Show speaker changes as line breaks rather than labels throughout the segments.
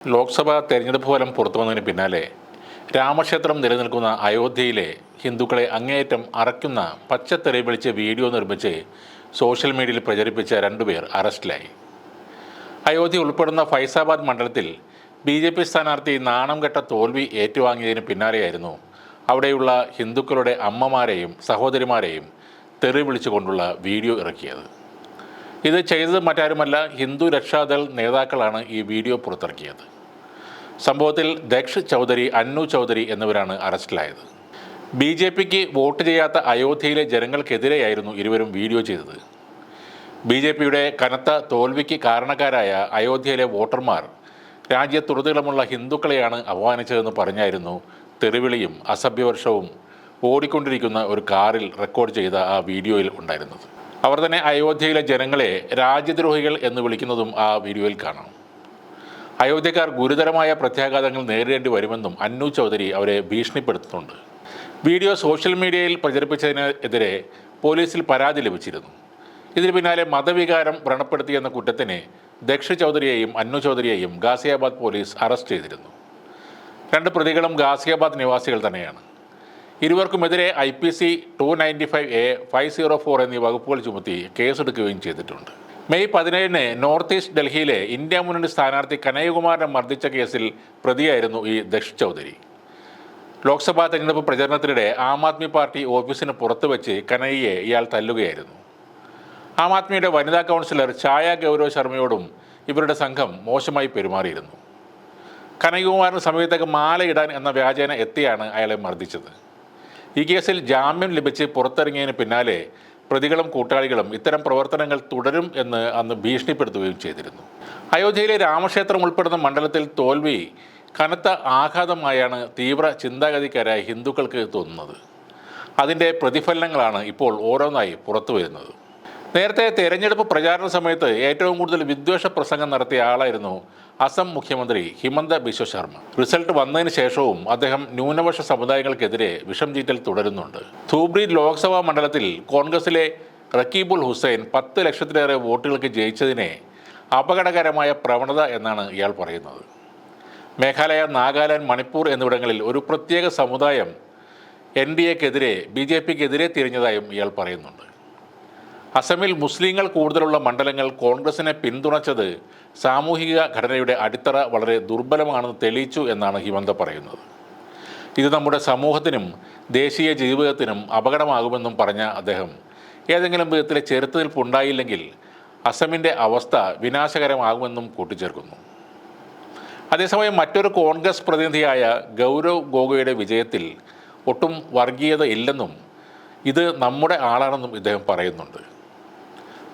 ലോക്സഭാ തെരഞ്ഞെടുപ്പ് ഫലം പുറത്തു വന്നതിന് പിന്നാലെ രാമക്ഷേത്രം നിലനിൽക്കുന്ന അയോധ്യയിലെ ഹിന്ദുക്കളെ അങ്ങേയറ്റം അറയ്ക്കുന്ന പച്ചത്തെറി വിളിച്ച് വീഡിയോ നിർമ്മിച്ച് സോഷ്യൽ മീഡിയയിൽ പ്രചരിപ്പിച്ച രണ്ടുപേർ അറസ്റ്റിലായി. അയോധ്യ ഉൾപ്പെടുന്ന ഫൈസാബാദ് മണ്ഡലത്തിൽ ബി ജെ പി സ്ഥാനാർത്ഥി നാണം കെട്ട തോൽവി ഏറ്റുവാങ്ങിയതിന് പിന്നാലെയായിരുന്നു അവിടെയുള്ള ഹിന്ദുക്കളുടെ അമ്മമാരെയും സഹോദരിമാരെയും തെറി വിളിച്ചുകൊണ്ടുള്ള വീഡിയോ ഇറക്കിയത്. ഇത് ചെയ്തത് മറ്റാരുമല്ല ഹിന്ദു രക്ഷാദൾ നേതാക്കളാണ് ഈ വീഡിയോ പുറത്തിറക്കിയത്. സംഭവത്തിൽ ദക്ഷ് ചൗധരി അന്നു ചൗധരി എന്നിവരാണ് അറസ്റ്റിലായത്. ബി ജെ പിക്ക് വോട്ട് ചെയ്യാത്ത അയോധ്യയിലെ ജനങ്ങൾക്കെതിരെയായിരുന്നു ഇരുവരും വീഡിയോ ചെയ്തത്. ബി ജെ പിയുടെ കനത്ത തോൽവിക്ക് കാരണക്കാരായ അയോധ്യയിലെ വോട്ടർമാർ രാജ്യത്തുടനീളമുള്ള ഹിന്ദുക്കളെയാണ് അപമാനിച്ചതെന്ന് പറഞ്ഞായിരുന്നു തെറിവിളിയും അസഭ്യവർഷവും ഓടിക്കൊണ്ടിരിക്കുന്ന ഒരു കാറിൽ റെക്കോർഡ് ചെയ്ത ആ വീഡിയോയിൽ ഉണ്ടായിരുന്നത്. അവർ തന്നെ അയോധ്യയിലെ ജനങ്ങളെ രാജ്യദ്രോഹികൾ എന്ന് വിളിക്കുന്നതും ആ വീഡിയോയിൽ കാണാം. അയോധ്യക്കാർ ഗുരുതരമായ പ്രത്യാഘാതങ്ങൾ നേരിടേണ്ടി വരുമെന്നും അന്നു ചൗധരി അവരെ ഭീഷണിപ്പെടുത്തുന്നുണ്ട്. വീഡിയോ സോഷ്യൽ മീഡിയയിൽ പ്രചരിപ്പിച്ചതിനെതിരെ പോലീസിൽ പരാതി ലഭിച്ചിരുന്നു. ഇതിന് പിന്നാലെ മതവികാരം വ്രണപ്പെടുത്തിയെന്ന കുറ്റത്തിന് ദക്ഷ ചൗധരിയെയും അന്നു ചൗധരിയെയും ഗാസിയാബാദ് പോലീസ് അറസ്റ്റ് ചെയ്തിരുന്നു. രണ്ട് പ്രതികളും ഗാസിയാബാദ് നിവാസികൾ തന്നെയാണ്. ഇരുവർക്കുമെതിരെ I P C two ninety five A five zero four എന്നീ വകുപ്പുകൾ ചുമത്തി കേസെടുക്കുകയും ചെയ്തിട്ടുണ്ട്. മെയ് പതിനേഴിന് നോർത്ത് ഈസ്റ്റ് ഡൽഹിയിലെ ഇന്ത്യ മുന്നണി സ്ഥാനാർത്ഥി കനയ്യകുമാറിനെ മർദ്ദിച്ച കേസിൽ പ്രതിയായിരുന്നു ഈ ദക്ഷ് ചൗധരി. ലോക്സഭാ തെരഞ്ഞെടുപ്പ് പ്രചരണത്തിനിടെ ആം ആദ്മി പാർട്ടി ഓഫീസിന് പുറത്തു വെച്ച് കനയ്യയെ ഇയാൾ തല്ലുകയായിരുന്നു. ആം ആദ്മിയുടെ വനിതാ കൗൺസിലർ ഛായ ഗൗരവ് ശർമ്മയോടും ഇവരുടെ സംഘം മോശമായി പെരുമാറിയിരുന്നു. കനയ്യകുമാറിന് സമയത്തേക്ക് മാലയിടാൻ എന്ന വ്യാജേന എത്തിയാണ് അയാളെ മർദ്ദിച്ചത്. ഈ കേസിൽ ജാമ്യം ലഭിച്ച് പുറത്തിറങ്ങിയതിന് പിന്നാലെ പ്രതികളും കൂട്ടാളികളും ഇത്തരം പ്രവർത്തനങ്ങൾ തുടരും എന്ന് അന്ന് ഭീഷണിപ്പെടുത്തുകയും ചെയ്തിരുന്നു. അയോധ്യയിലെ രാമക്ഷേത്രം ഉൾപ്പെടുന്ന മണ്ഡലത്തിൽ തോൽവി കനത്ത ആഘാതമായാണ് തീവ്ര ചിന്താഗതിക്കാരായ ഹിന്ദുക്കൾക്ക് തോന്നുന്നത്. അതിന്റെ പ്രതിഫലനങ്ങളാണ് ഇപ്പോൾ ഓരോന്നായി പുറത്തു വരുന്നത് നേരത്തെ തെരഞ്ഞെടുപ്പ് പ്രചാരണ സമയത്ത് ഏറ്റവും കൂടുതൽ വിദ്വേഷ പ്രസംഗം നടത്തിയ ആളായിരുന്നു അസം മുഖ്യമന്ത്രി ഹിമന്ത ബിശ്വ ശർമ്മ. റിസൾട്ട് വന്നതിന് ശേഷവും അദ്ദേഹം ന്യൂനപക്ഷ സമുദായങ്ങൾക്കെതിരെ വിഷം ചീറ്റൽ തുടരുന്നുണ്ട്. ധൂബ്രി ലോക്സഭാ മണ്ഡലത്തിൽ കോൺഗ്രസിലെ റക്കീബുൽ ഹുസൈൻ പത്ത് ലക്ഷത്തിലേറെ വോട്ടുകൾക്ക് ജയിച്ചതിനെ അപകടകരമായ പ്രവണത എന്നാണ് ഇയാൾ പറയുന്നത്. മേഘാലയ നാഗാലാൻഡ് മണിപ്പൂർ എന്നിവിടങ്ങളിൽ ഒരു പ്രത്യേക സമുദായം എൻ ഡി എക്കെതിരെ ബി ജെ പിക്കെതിരെ തിരിഞ്ഞതായും ഇയാൾ പറയുന്നുണ്ട്. അസമിൽ മുസ്ലിങ്ങൾ കൂടുതലുള്ള മണ്ഡലങ്ങൾ കോൺഗ്രസിനെ പിന്തുണച്ചത് സാമൂഹിക ഘടനയുടെ അടിത്തറ വളരെ ദുർബലമാണെന്ന് തെളിയിച്ചു എന്നാണ് ഹിമന്ത പറയുന്നത്. ഇത് നമ്മുടെ സമൂഹത്തിനും ദേശീയ ജീവിതത്തിനും അപകടമാകുമെന്നും പറഞ്ഞ അദ്ദേഹം. ഏതെങ്കിലും വിധത്തിലെ ചെറുത്തുനിൽപ്പുണ്ടായില്ലെങ്കിൽ അസമിന്റെ അവസ്ഥ വിനാശകരമാകുമെന്നും കൂട്ടിച്ചേർക്കുന്നു. അതേസമയം മറ്റൊരു കോൺഗ്രസ് പ്രതിനിധിയായ ഗൗരവ് ഗോഗോയുടെ വിജയത്തിൽ ഒട്ടും വർഗീയത ഇല്ലെന്നും ഇത് നമ്മുടെ ആളാണെന്നും ഇദ്ദേഹം പറയുന്നുണ്ട്.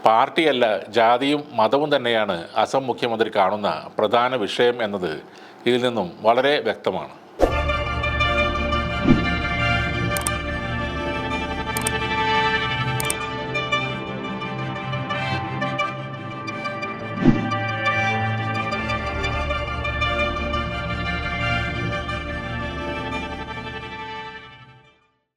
പാർട്ടിയല്ല ജാതിയും മതവും തന്നെയാണ് അസം മുഖ്യമന്ത്രി കാണുന്ന പ്രധാന വിഷയം എന്നത് ഇതിൽ നിന്നും വളരെ വ്യക്തമാണ്.